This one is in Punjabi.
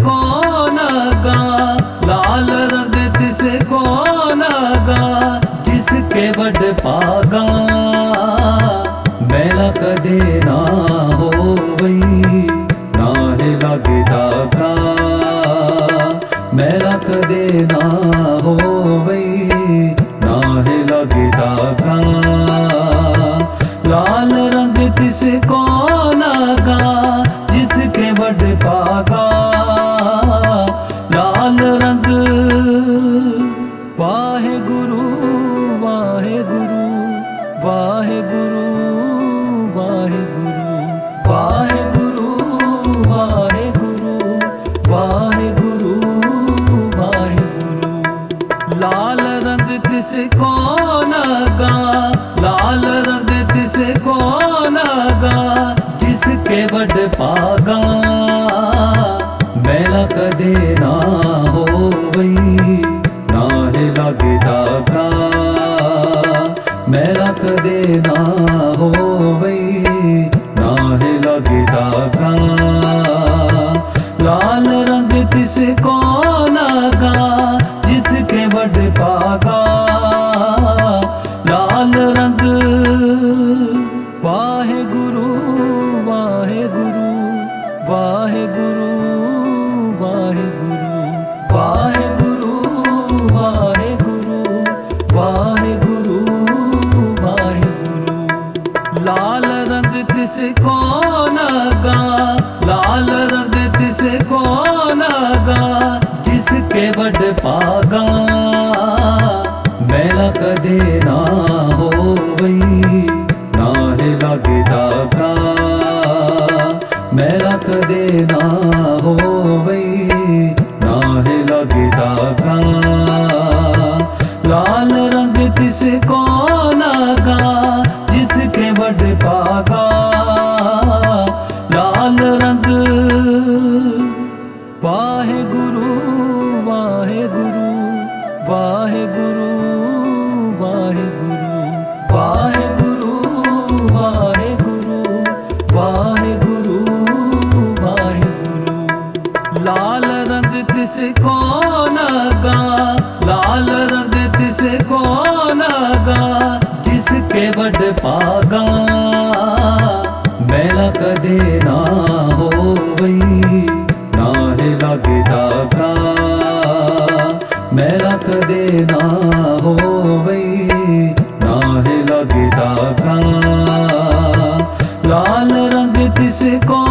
को लगा लाल रंग जिसको लगा जिसके बड पागा मेला कदे ना हो वही ना है लगता का मेला कदे ना हो वही ना है लगता का लाल रंग जिसको ਵਾਹਿਗੁਰੂ ਵਾਹਿਗੁਰੂ ਵਾਹਿਗੁਰੂ ਵਾਹਿਗੁਰੂ ਵਾਹਿਗੁਰੂ ਵਾਹਿਗੁਰੂ। ਲਾਲ ਰੰਗ ਤਿਸ ਕੋ ਲਗਾ ਲਾਲ ਰੰਗ ਤਿਸ ਕੋ ਲਗਾ ਜਿਸ ਕੇ ਵੱਡ ਪਾਗਾ। ਮੈਲਾ ਕਦੇ ਨਾ ਮੈਲਾ ਕਦੇ ਨਾ ਹੋਵੇ ਨਾ ਹੈ ਲਗਦਾ ਕਾ लाल रंग तिसको लगा लाल रंग तिसको लगा जिसके बड़ पागा मेला कदे ना ਹੋਏ ਵੱਡ ਪਾਗਾ ਮੈਲਾ ਕਦੇ ਨਾ ਹੋਵਈ ਨਾ ਹੈ ਲੱਗਦਾ ਕਾ ਮੈਲਾ ਕਦੇ ਨਾ ਹੋਵਈ ਨਾ ਹੈ ਲੱਗਦਾ ਕਾ ਲਾਲ ਰੰਗ ਕਿਸ ਕੋ